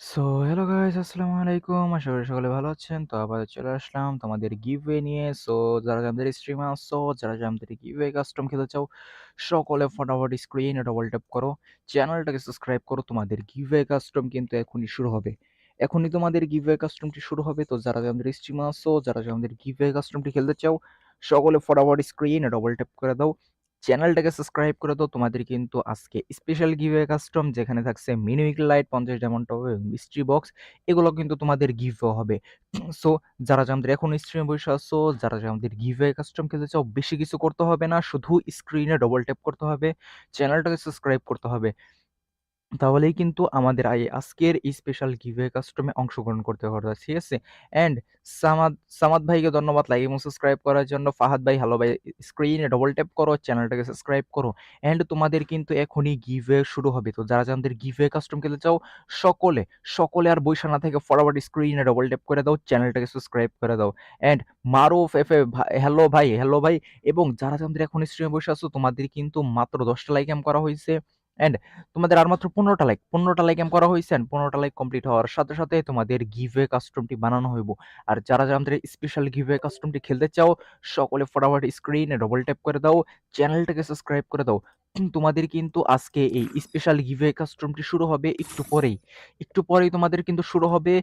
So, hello guys, আসসালামু আলাইকুম। আশা করি সকলে ভালো আছেন। তো আবার চলে আসলাম তোমাদের গিভওয়ে নিয়ে। সো, যারা আমাদের স্ট্রিমে আসছো যারা আমাদের গিভওয়ে কাস্টম খেলতে চাও, সকলে ফটাফট স্ক্রিনে ডবল ট্যাপ করো। চ্যানেলটাকে সাবস্ক্রাইব করো। তোমাদের গিভওয়ে কাস্টম কিন্তু এখনই শুরু হবে। এখনই তোমাদের গিভওয়ে কাস্টমটি শুরু হবে। তো যারা আমাদের স্ট্রিমে আসছো যারা আমাদের গিভওয়ে কাস্টমটি খেলতে চাও, সকলে ফটাফট স্ক্রিনে ডবল ট্যাপ করে দাও। চ্যানেলটাকে সাবস্ক্রাইব করে দাও। তোমাদের কিন্তু আজকে স্পেশাল গিভওয়ে কাস্টম যেখানে থাকছে মিনিমিক লাইট পঞ্চাশ ডায়মন্ড টপ এবং মিস্ট্রি বক্স এগুলো কিন্তু তোমাদের গিভওয়ে হবে। সো যারা যে আমাদের এখন স্ট্রিমে বসে আসছো যারা যে আমাদের গিভওয়ে কাস্টম খেলতে চাও, বেশি কিছু করতে হবে না, শুধু স্ক্রিনে ডবল ট্যাপ করতে হবে, চ্যানেলটাকে সাবস্ক্রাইব করতে হবে। তাহলেই কিন্তু আমাদের আই আজকের এই স্পেশাল গিভওয়ে কাস্টমে অংশগ্রহণ করতে পারবে ঠিক আছে? অ্যান্ড সামাদ সামাদ ভাইকে ধন্যবাদ লাইক এবং সাবস্ক্রাইব করার জন্য। ফাহাদ ভাই হ্যালো ভাই স্ক্রিনে ডবল ট্যাপ করো চ্যানেলটাকে সাবস্ক্রাইব করো। অ্যান্ড তোমাদের কিন্তু এখনই গিভওয়ে শুরু হবে। তো যারা যাদের গিভওয়ে কাস্টম খেলতে চাও, সকলে সকলে আর বৈশা না থেকে ফরওয়ার্ড স্ক্রিনে ডবল ট্যাপ করে দাও চ্যানেলটাকে সাবস্ক্রাইব করে দাও। অ্যান্ড মারুফ এফ হ্যালো ভাই হ্যালো ভাই, এবং যারা যাদের এখন স্ট্রিমে বসে আছো, তোমাদের কিন্তু মাত্র দশটা লাইক এম করা হয়েছে। অ্যান্ড তোমাদের আর মাত্র পনেরোটা লাইক পনেরোটা লাইক এম করা হয়েছে পনেরোটা লাইক কমপ্লিট হওয়ার সাথে সাথে তোমাদের গিভে কাস্টমটি বানানো হইব। আর যারা যারা আমাদের স্পেশাল গিভে কাস্টমটি খেলতে চাও, সকলে ফটাফট স্ক্রিনে ডবল ট্যাপ করে দাও চ্যানেলটাকে সাবস্ক্রাইব করে দাও। তোমাদের কিন্তু আজকে এই স্পেশাল গিভওয়ে কাস্টমটি শুরু হবে একটু পরেই। একটু পরেই তোমাদের কিন্তু শুরু হবে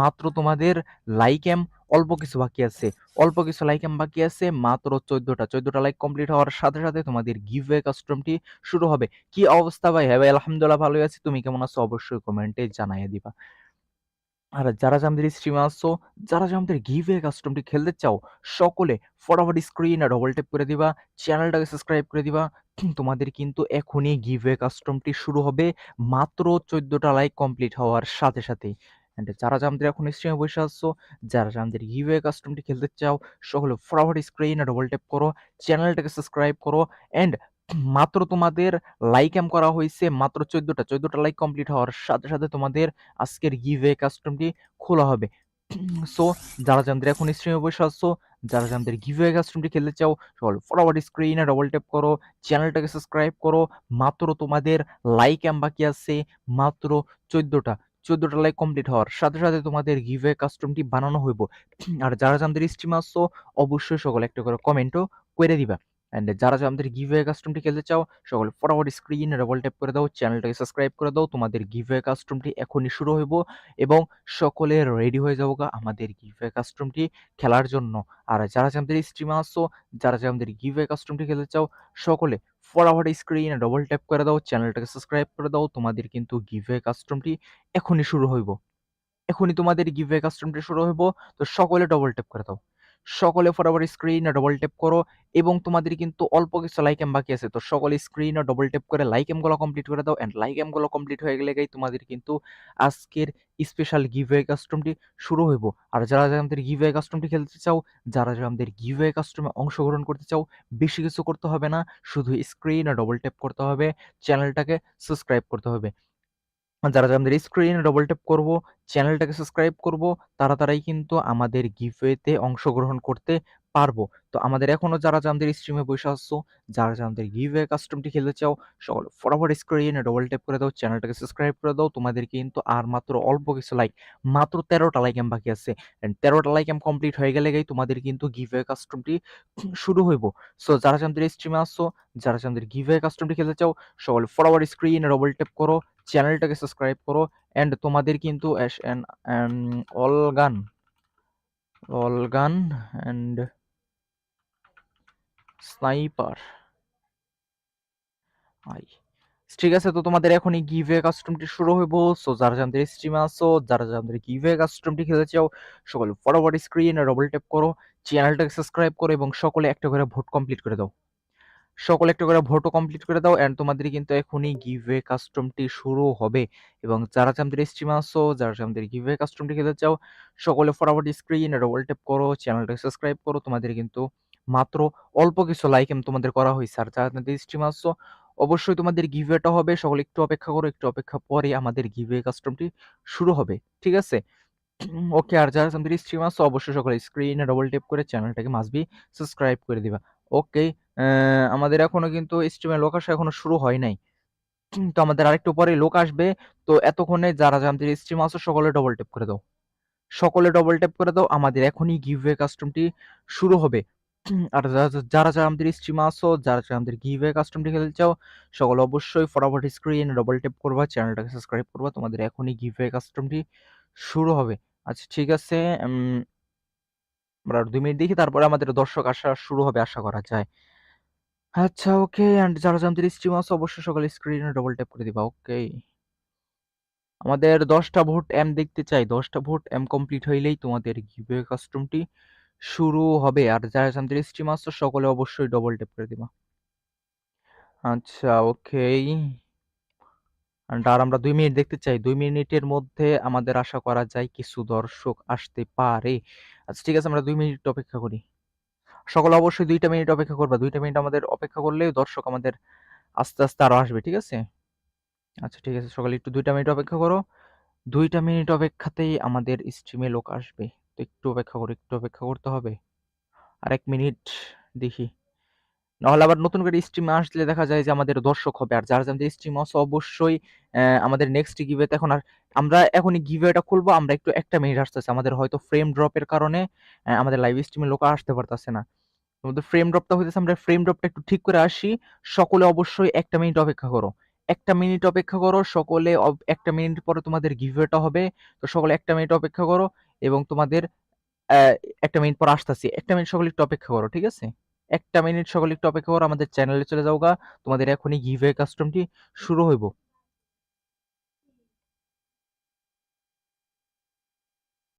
মাত্র তোমাদের লাইক এম অল্প কিছু বাকি আছে। অল্প কিছু লাইক এম বাকি আছে, মাত্র চোদ্দটা। চোদ্দটা লাইক কমপ্লিট হওয়ার সাথে সাথে তোমাদের গিভওয়ে কাস্টমটি শুরু হবে। কি অবস্থা ভাই? হ্যাঁ ভাই, আলহামদুলিল্লাহ ভালোই আছি। তুমি কেমন আছো? অবশ্যই কমেন্টে জানাইয়া দিবা। আর যারা যে আমাদের স্ট্রিমে আসছো, যারা যে আমাদের গিভওয়ে কাস্টমটি খেলতে চাও, সকলে ফটাফট স্ক্রিন আর ডবল ট্যাপ করে দিবা চ্যানেলটাকে সাবস্ক্রাইব করে দিবা। তোমাদের কিন্তু এখনই গিভওয়ে কাস্টমটি শুরু হবে মাত্র চোদ্দোটা লাইক কমপ্লিট হওয়ার সাথে সাথেই। অ্যান্ড যারা আমাদের এখন স্ট্রিমে বসে আসছো, যারা আমাদের গিভওয়ে কাস্টমটি খেলতে চাও, সকলে ফটাফট স্ক্রিন আর ডবল ট্যাপ করো চ্যানেলটাকে সাবস্ক্রাইব করো। অ্যান্ড মাত্র তোমাদের লাইক এম করা হয়েছে, মাত্র চোদ্দটা চোদ্দটা লাইক কমপ্লিট হওয়ার সাথে সাথে তোমাদের আজকের গিভওয়ে কাস্টমটি খোলা হবে। সো যারা জানদের এখন স্ট্রিমে বসে আসছো যারা জানদের গিভওয়ে কাস্টমটি খেলতে চাও, সকল ফরওয়ার্ড স্ক্রিনে ডবল ট্যাপ করো চ্যানেলটাকে সাবস্ক্রাইব করো, মাত্র তোমাদের লাইক এম বাকি আছে, মাত্র চোদ্দোটা, চোদ্দটা লাইক কমপ্লিট হওয়ার সাথে সাথে তোমাদের গিভওয়ে কাস্টমটি বানানো হইব। আর যারা জানদের স্ট্রিমে আসছো অবশ্যই সকল একটা করে কমেন্টও করে দিবা। অ্যান্ড যারা আমাদের গিভওয়ে কাস্টমটি খেলতে চাও, সকল ফটাফট স্ক্রিনে ডবল ট্যাপ করে দাও চ্যানেলটাকে সাবস্ক্রাইব করে দাও, তোমাদের গিভওয়ে কাস্টমটি এখনই শুরু হইব এবং সকলে রেডি হয়ে যাব আমাদের গিভওয়ে কাস্টমটি খেলার জন্য। আর যারা আমাদের স্ট্রিমে আসছো, যারা আমাদের গিভওয়ে কাস্টমটি খেলতে চাও, সকলে ফটাফট স্ক্রিনে ডবল ট্যাপ করে দাও চ্যানেলটাকে সাবস্ক্রাইব করে দাও, তোমাদের কিন্তু গিভওয়ে কাস্টমটি এখনই শুরু হইব। এখনই তোমাদের গিভওয়ে কাস্টমটি শুরু হইব, তো সকলে ডবল ট্যাপ করে দাও। সকলে ফটাফট স্ক্রিনে ডবল ট্যাপ করো এবং তোমাদের কিন্তু অল্প কিছু লাইক এম বাকি আছে। তো সকলে স্ক্রিনে ডবল ট্যাপ করে লাইক এমগুলো কমপ্লিট করে দাও অ্যান্ড লাইক এমগুলো কমপ্লিট হয়ে গেলে তোমাদের কিন্তু আজকের স্পেশাল গিভওয়ে কাস্টমটি শুরু হইব। আর যারা যারা আমাদের গিভওয়ে কাস্টমটি খেলতে চাও, যারা যারা আমাদের গিভওয়ে কাস্টমে অংশগ্রহণ করতে চাও, বেশি কিছু করতে হবে না, শুধু স্ক্রিনে ডবল ট্যাপ করতে হবে চ্যানেলটাকে সাবস্ক্রাইব করতে হবে। যারা যারা আমাদের স্ক্রিনে ডবল ট্যাপ করব চ্যানেলটাকে সাবস্ক্রাইব করব, তারা, তারাই কিন্তু আমাদের গিভওয়েতে অংশগ্রহণ করতে পারব। তো আমাদের এখনও যারা আমাদের স্ট্রিমে বসে আসছো যারা আমাদের গিভওয়ে কাস্টমটি খেলতে চাও, সকল ফটাফট স্ক্রিনে ডবল ট্যাপ করে দাও চ্যানেলটাকে সাবস্ক্রাইব করে দাও। তোমাদের কিন্তু আর মাত্র অল্প কিছু লাইক মাত্র তেরোটা লাইক এম বাকি আছে। তেরোটা লাইক এম কমপ্লিট হয়ে গেলে গেই তোমাদের কিন্তু গিভওয়ে কাস্টমটি শুরু হইব। সো যারা আমাদের স্ট্রিমে আসছো যারা যারা আমাদের গিভওয়ে কাস্টমটি খেলতে চাও, সকল ফটাফট স্ক্রিনে ডবল ট্যাপ করো চ্যানেলটাকে সাবস্ক্রাইব করো। অ্যান্ড তোমাদের কিন্তু অল গান অল গান অ্যান্ড স্নাইপার। আই, ঠিক আছে তো তোমাদের এখনই গিভওয়ে কাস্টমটি শুরু হইব। সো যারা যাদের স্ট্রিমে আসো যারা যাদের গিভওয়ে কাস্টমটি খেলতে চাও সকলে ফটাফট স্ক্রিন ডবল ট্যাপ করো চ্যানেলটাকে সাবস্ক্রাইব করো এবং সকলে একটা করে ভোট কমপ্লিট করে দাও। সকলে একটা করে ভোটও কমপ্লিট করে দাও অ্যান্ড তোমাদের কিন্তু এখনই গিভওয়ে কাস্টমটি শুরু হবে। এবং যারা আমাদের স্ট্রিমে আসো যারা আমাদের গিভওয়ে কাস্টমটি খেলতে চাও সকলে ফটাফট স্ক্রিন ডবল ট্যাপ করো চ্যানেলটাকে সাবস্ক্রাইব করো, তোমাদের কিন্তু মাত্র অল্প কিছু লাইক তোমাদের করা হয়েছে আর যারা স্ট্রিমে আসছো অবশ্যই তোমাদের গিভওয়েটা হবে সকলে একটু অপেক্ষা করো একটু অপেক্ষা পরে আমাদের গিভওয়ে কাস্টমটি শুরু হবে ঠিক আছে ওকে আর যারা আমাদের স্ট্রিম আসছো অবশ্যই সকলে স্ক্রিনে ডবল টেপ করে চ্যানেলটাকে মাসবি সাবস্ক্রাইব করে দিবা ওকে আমাদের এখনও কিন্তু স্ট্রিমের লোক আসা এখনও শুরু হয় নাই তো আমাদের আরেকটু পরে লোক আসবে। তো এতক্ষণে যারা, আমাদের স্ট্রিমে আছো সকলে ডবল টেপ করে দাও। সকলে ডবল ট্যাপ করে দাও। আমাদের এখনই গিভওয়ে কাস্টমটি শুরু হবে। আর যারা, যারা, যারা আমাদের স্ট্রিমে আছো, যারা, যারা আমাদের গিভওয়ে কাস্টমটি খেলতে চাও, সকলে অবশ্যই ফটাফট স্ক্রিন ডবল ট্যাপ করবা, চ্যানেলটাকে সাবস্ক্রাইব করবা। তোমাদের এখনই গিভওয়ে কাস্টমটি শুরু হবে। আচ্ছা ঠিক আছে। আমরা আর ২ মিনিট দেখি তারপরে আমাদের দর্শক আসা শুরু হবে আশা করা যায়। আচ্ছা ওকে অ্যান্ড যারা, যারা আমাদের স্ট্রিমে আছো অবশ্যই সকলে স্ক্রিনে ডবল ট্যাপ করে দিবা। ওকে। আমাদের ১০ টা ভোট এম দেখতে চাই। ১০ টা ভোট এম কমপ্লিট হইলেই তোমাদের গিভওয়ে কাস্টমটি শুরু হবে। আর যারা, যারা স্ট্রিম আছো সকলে অবশ্যই ডবল ট্যাপ করে দিবা। আচ্ছা ওকে। আর আমরা দুই মিনিট দেখতে চাই। দুই মিনিটের মধ্যে আমাদের আশা করা যায় কিছু দর্শক আসতে পারে। আচ্ছা ঠিক আছে আমরা দুই মিনিট অপেক্ষা করি। সকলে অবশ্যই দুইটা মিনিট অপেক্ষা করবা। দুইটা মিনিট আমাদের অপেক্ষা করলেই দর্শক আমাদের আস্তে, আস্তে আরও আসবে। ঠিক আছে? আচ্ছা ঠিক আছে। সকলে একটু দুইটা মিনিট অপেক্ষা করো। দুইটা মিনিট অপেক্ষাতেই আমাদের স্ট্রিমে লোক আসবে। একটু অপেক্ষা করো, একটু অপেক্ষা করতে হবে। আর এক মিনিট দেখি। নাহলে আবার নতুন করে স্ট্রিমে আসলে দেখা যায় যে আমাদের দর্শক হবে। আর যার আমাদের স্ট্রিমে অবশ্যই অ্যা আমাদের নেক্সট গিভওয়েতে এখন আর আমরা এখনই গিভওয়েটা খুলবো। আমরা একটু একটা মিনিট আসতেছে। আমাদের হয়তো ফ্রেম ড্রপের কারণে আমাদের লাইভ স্ট্রিমে লোক আসতে পারতাছে না। আমাদের ফ্রেম ড্রপটা হইতেছে আমরা ফ্রেম ড্রপটা একটু ঠিক করে আসি। সকলে অবশ্যই একটা মিনিট অপেক্ষা করো। একটা মিনিট অপেক্ষা করো। সকলে ১ মিনিট পরে তোমাদের গিভওয়েটা হবে। তো সকলে একটা মিনিট অপেক্ষা করো এবং তোমাদের একটা ১ মিনিট পর আসতেছি একটা মিনিট সকলে একটু অপেক্ষা করো। ঠিক আছে? একটা মিনিট সকলে একটু অপেক্ষা করো। আমাদের চ্যানেলে চলে যাওগা। তোমাদের এখনই গিভওয়ে কাস্টমটি শুরু হইব।